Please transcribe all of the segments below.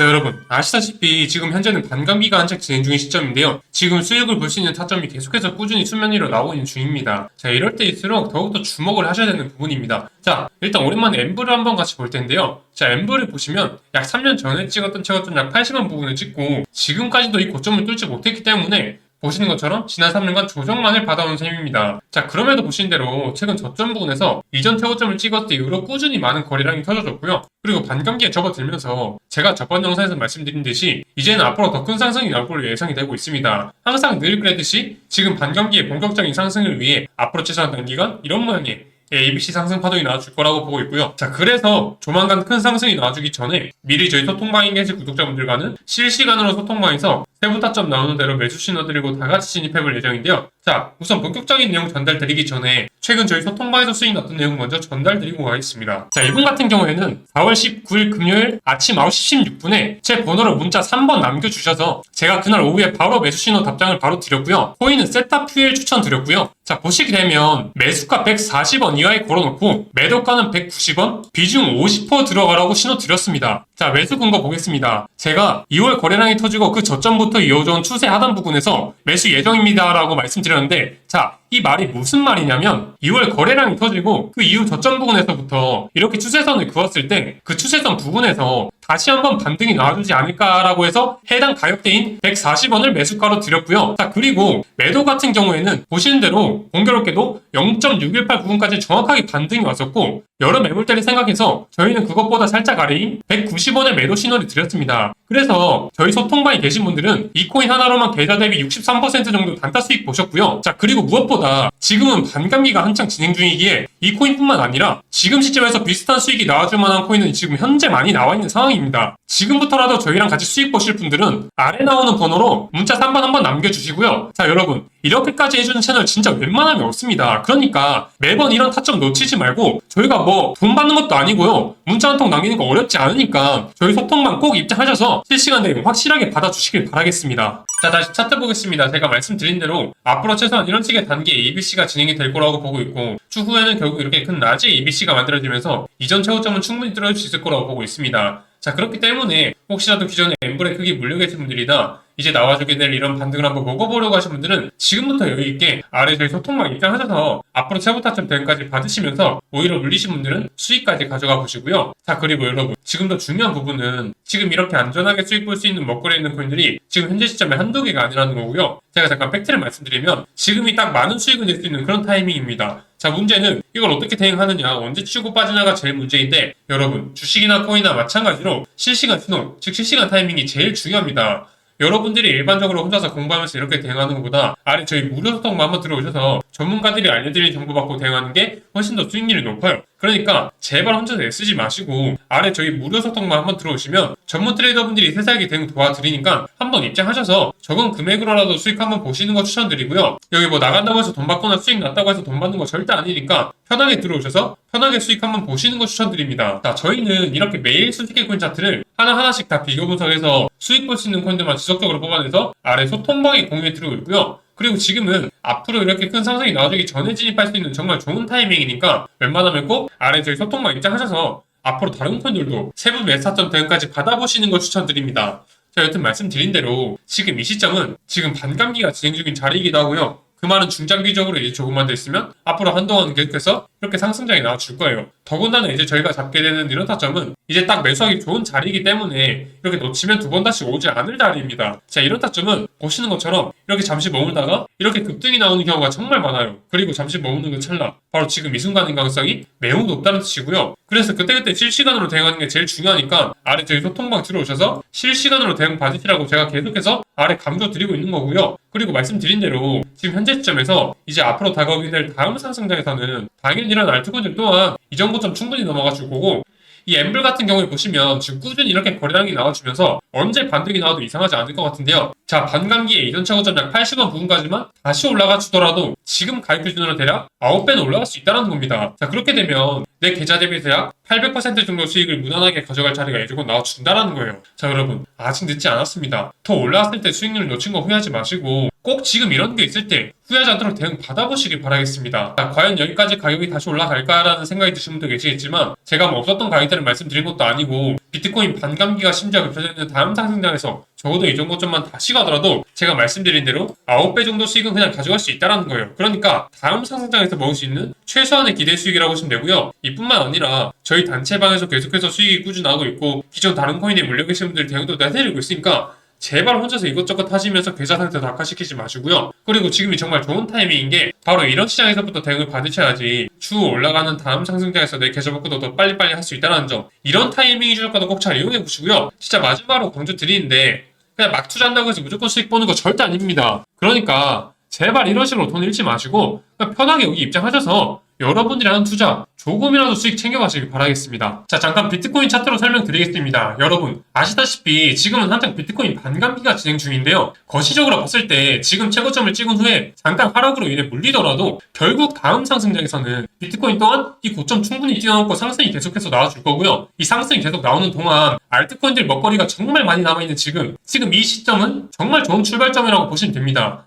자 여러분 아시다시피 지금 현재는 반감기가 한창 진행 중인 시점인데요. 지금 수익을 볼 수 있는 타점이 계속해서 꾸준히 수면 위로 나오고 있는 중입니다. 자 이럴 때일수록 더욱더 주목을 하셔야 되는 부분입니다. 자 일단 오랜만에 엠브를 한번 같이 볼 텐데요. 자 엠브를 보시면 약 3년 전에 찍었던 최고점 약 80만 부분을 찍고 지금까지도 이 고점을 뚫지 못했기 때문에 보시는 것처럼 지난 3년간 조정만을 받아온 셈입니다. 자, 그럼에도 보신 대로 최근 저점 부분에서 이전 최고점을 찍었을 이후로 꾸준히 많은 거래량이 터져줬고요. 그리고 반감기에 접어들면서 제가 저번 영상에서 말씀드린 듯이 이제는 앞으로 더 큰 상승이 나올 걸로 예상이 되고 있습니다. 항상 늘 그랬듯이 지금 반감기의 본격적인 상승을 위해 앞으로 최소한 단기간 이런 모양의 ABC 상승 파동이 나와줄 거라고 보고 있고요. 자, 그래서 조만간 큰 상승이 나와주기 전에 미리 저희 소통방인 게시 구독자분들과는 실시간으로 소통방에서 세부 타점 나오는 대로 매수 신호드리고 다 같이 진입해볼 예정인데요. 자, 우선 본격적인 내용 전달 드리기 전에 최근 저희 소통방에서 수익 났던 내용 먼저 전달 드리고 가겠습니다. 자, 이분 같은 경우에는 4월 19일 금요일 아침 9시 16분에 제 번호로 문자 3번 남겨주셔서 제가 그날 오후에 바로 매수 신호 답장을 바로 드렸고요. 코인은 세타 퓨엘 추천 드렸고요. 자, 보시게 되면 매수가 140원 이하에 걸어놓고 매도가는 190원, 비중 50% 들어가라고 신호 드렸습니다. 자, 매수 근거 보겠습니다. 제가 2월 거래량이 터지고 그 저점부터 이어져온 추세 하단 부분에서 매수 예정입니다라고 말씀드렸는데, 자, 이 말이 무슨 말이냐면 2월 거래량이 터지고 그 이후 저점 부분에서부터 이렇게 추세선을 그었을 때 그 추세선 부분에서 다시 한번 반등이 나와주지 않을까라고 해서 해당 가격대인 140원을 매수가로 드렸고요. 자 그리고 매도 같은 경우에는 보시는 대로 공교롭게도 0.618 부분까지 정확하게 반등이 왔었고 여러 매물대를 생각해서 저희는 그것보다 살짝 아래인 190원의 매도 신호를 드렸습니다. 그래서 저희 소통방에 계신 분들은 이 코인 하나로만 계좌 대비 63% 정도 단타 수익 보셨고요. 자 그리고 무엇보다 지금은 반감기가 한창 진행 중이기에 이 코인뿐만 아니라 지금 시점에서 비슷한 수익이 나와줄 만한 코인은 지금 현재 많이 나와 있는 상황입니다. 지금부터라도 저희랑 같이 수익 보실 분들은 아래 나오는 번호로 문자 3번 한번 남겨주시고요. 자 여러분 이렇게까지 해주는 채널 진짜 웬만하면 없습니다. 그러니까 매번 이런 타점 놓치지 말고 저희가 뭐 돈 받는 것도 아니고요. 문자 한 통 남기는 거 어렵지 않으니까 저희 소통만 꼭 입장하셔서 실시간 대응 확실하게 받아주시길 바라겠습니다. 자 다시 차트 보겠습니다. 제가 말씀드린 대로 앞으로 최소한 이런 식의 단계 ABC가 진행이 될 거라고 보고 있고 추후에는 결국 이렇게 큰 낮의 ABC가 만들어지면서 이전 최고점은 충분히 뚫어줄 수 있을 거라고 보고 있습니다. 자 그렇기 때문에 혹시라도 기존에 엠블에 크게 물려 계신 분들이나 이제 나와주게 될 이런 반등을 한번 먹어보려고 하신 분들은 지금부터 여유있게 아래 저희 소통망 입장하셔서 앞으로 최고타점 대응까지 받으시면서 오히려 물리신 분들은 수익까지 가져가 보시고요. 자 그리고 여러분 지금 더 중요한 부분은 지금 이렇게 안전하게 수익 볼 수 있는 먹거리 있는 코인들이 지금 현재 시점에 한두 개가 아니라는 거고요. 제가 잠깐 팩트를 말씀드리면 지금이 딱 많은 수익을 낼 수 있는 그런 타이밍입니다. 자 문제는 이걸 어떻게 대응하느냐 언제 치고 빠지나가 제일 문제인데 여러분 주식이나 코인이나 마찬가지로 실시간 신호 즉 실시간 타이밍이 제일 중요합니다. 여러분들이 일반적으로 혼자서 공부하면서 이렇게 대응하는 것보다 아래 저희 무료 소통만 한번 들어오셔서 전문가들이 알려드린 정보 받고 대응하는 게 훨씬 더 수익률이 높아요. 그러니까 제발 혼자서 애쓰지 마시고 아래 저희 무료 소통만 한번 들어오시면 전문 트레이더분들이 세세하게 대응 도와드리니까 한번 입장하셔서 적은 금액으로라도 수익 한번 보시는 거 추천드리고요. 여기 뭐 나간다고 해서 돈 받거나 수익 났다고 해서 돈 받는 거 절대 아니니까 편하게 들어오셔서 편하게 수익 한번 보시는 거 추천드립니다. 자, 저희는 이렇게 매일 순티켓 코인 차트를 하나하나씩 다 비교 분석해서 수익 볼 수 있는 코인들만 지속적으로 뽑아내서 아래 소통방에 공유해 드리고 있고요. 그리고 지금은 앞으로 이렇게 큰 상승이 나와주기 전에 진입할 수 있는 정말 좋은 타이밍이니까 웬만하면 꼭 아래 저희 소통방 입장하셔서 앞으로 다른 코인들도 세부 매스타점 대응까지 받아보시는 걸 추천드립니다. 자, 여튼 말씀드린 대로 지금 이 시점은 지금 반감기가 진행 중인 자리이기도 하고요. 그 말은 중장기적으로 이제 조금만 더 있으면 앞으로 한동안 계속해서 이렇게 상승장이 나와줄 거예요. 더군다나 이제 저희가 잡게 되는 이런 타점은 이제 딱 매수하기 좋은 자리이기 때문에 이렇게 놓치면 두 번 다시 오지 않을 자리입니다. 자, 이런 타점은 보시는 것처럼 이렇게 잠시 머물다가 이렇게 급등이 나오는 경우가 정말 많아요. 그리고 잠시 머무는 그 찰나. 바로 지금 이 순간인 가능성이 매우 높다는 뜻이고요. 그래서 그때그때 실시간으로 대응하는 게 제일 중요하니까 아래 저희 소통방 들어오셔서 실시간으로 대응 받으시라고 제가 계속해서 아래 강조드리고 있는 거고요. 그리고 말씀드린 대로 지금 현재 시점에서 이제 앞으로 다가오게 될 다음 상승장에서는 당연히 이런 알트코인들 또한 이 정도점 충분히 넘어가줄 거고 이 엠블 같은 경우에 보시면 지금 꾸준히 이렇게 거래량이 나와주면서 언제 반등이 나와도 이상하지 않을 것 같은데요. 자, 반감기에 이전 차고 전략 80원 부분까지만 다시 올라가 주더라도 지금 가입 기준으로 대략 9배는 올라갈 수 있다는 겁니다. 자, 그렇게 되면 내 계좌 대비 대략 800% 정도 수익을 무난하게 가져갈 자리가 이러고 나와준다라는 거예요. 자, 여러분. 아직 늦지 않았습니다. 더 올라왔을 때 수익률을 놓친 거 후회하지 마시고 꼭 지금 이런 게 있을 때 후회하지 않도록 대응 받아보시길 바라겠습니다. 자, 과연 여기까지 가격이 다시 올라갈까라는 생각이 드시는 분도 계시겠지만 제가 뭐 없었던 가격대를 말씀드린 것도 아니고 비트코인 반감기가 심지어 급혀져 있는 다음 상승장에서 적어도 이 정도 점만 다시 가더라도 제가 말씀드린 대로 9배 정도 수익은 그냥 가져갈 수 있다는 거예요. 그러니까 다음 상승장에서 먹을 수 있는 최소한의 기대 수익이라고 보시면 되고요. 이뿐만 아니라 저희 단체방에서 계속해서 수익이 꾸준하고 있고 기존 다른 코인에 물려 계신 분들 대응도 내드리고 있으니까 제발 혼자서 이것저것 하시면서 계좌 상태도 악화시키지 마시고요. 그리고 지금이 정말 좋은 타이밍인 게 바로 이런 시장에서부터 대응을 받으셔야지 추후 올라가는 다음 상승장에서 내 계좌 복구도 더 빨리빨리 할 수 있다는 점 이런 타이밍이 주니까도 꼭 잘 이용해 보시고요. 진짜 마지막으로 강조 드리는데 그냥 막 투자한다고 해서 무조건 수익 보는 거 절대 아닙니다. 그러니까 제발 이런 식으로 돈 잃지 마시고 편하게 여기 입장하셔서 여러분들이 하는 투자 조금이라도 수익 챙겨가시길 바라겠습니다. 자 잠깐 비트코인 차트로 설명드리겠습니다. 여러분 아시다시피 지금은 한창 비트코인 반감기가 진행 중인데요. 거시적으로 봤을 때 지금 최고점을 찍은 후에 잠깐 하락으로 인해 물리더라도 결국 다음 상승장에서는 비트코인 또한 이 고점 충분히 뛰어넘고 상승이 계속해서 나와줄 거고요. 이 상승이 계속 나오는 동안 알트코인들 먹거리가 정말 많이 남아있는 지금 지금 이 시점은 정말 좋은 출발점이라고 보시면 됩니다.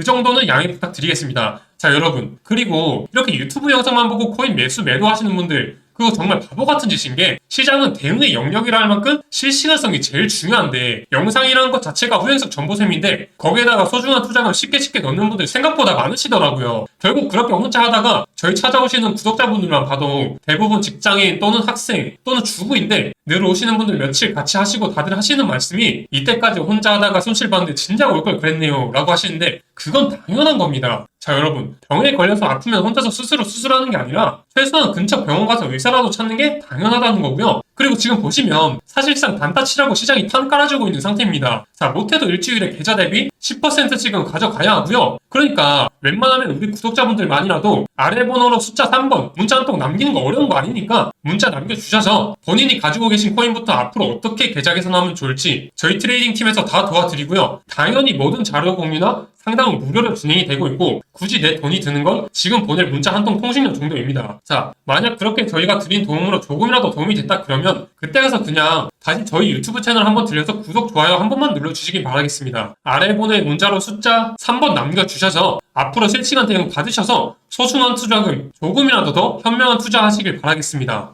그 정도는 양해 부탁드리겠습니다. 자, 여러분. 그리고 이렇게 유튜브 영상만 보고 코인 매수 매도하시는 분들, 그거 정말 바보 같은 짓인 게 시장은 대응의 영역이라 할 만큼 실시간성이 제일 중요한데 영상이라는 것 자체가 후행성 정보셈인데 거기에다가 소중한 투자금 쉽게 쉽게 넣는 분들 생각보다 많으시더라고요. 결국 그렇게 혼자 하다가 저희 찾아오시는 구독자분들만 봐도 대부분 직장인 또는 학생 또는 주부인데 늘 오시는 분들 며칠 같이 하시고 다들 하시는 말씀이 이때까지 혼자 하다가 손실 봤는데 진작 올 걸 그랬네요 라고 하시는데 그건 당연한 겁니다. 자 여러분 병에 걸려서 아프면 혼자서 스스로 수술하는 게 아니라 최소한 근처 병원 가서 의사라도 찾는 게 당연하다는 거고요. 그리고 지금 보시면 사실상 단타 치라고 시장이 판 깔아주고 있는 상태입니다. 자 못해도 일주일에 계좌 대비 10% 지금 가져가야 하고요. 그러니까 웬만하면 우리 구독자분들만이라도 아래 번호로 숫자 3번 문자 한 통 남기는 거 어려운 거 아니니까 문자 남겨주셔서 본인이 가지고 계신 코인부터 앞으로 어떻게 계좌 개선하면 좋을지 저희 트레이딩 팀에서 다 도와드리고요. 당연히 모든 자료 공유나 상담은 무료로 진행이 되고 있고 굳이 내 돈이 드는 건 지금 보낼 문자 한 통 통신료 정도입니다. 자 만약 그렇게 저희가 드린 도움으로 조금이라도 도움이 됐다 그러면 그때 가서 그냥 다시 저희 유튜브 채널 한번 들려서 구독 좋아요 한 번만 눌러주시기 바라겠습니다. 아래 보낼 문자로 숫자 3번 남겨주셔서 앞으로 실시간 대응 받으셔서 소중한 투자금 조금이라도 더 현명한 투자하시길 바라겠습니다.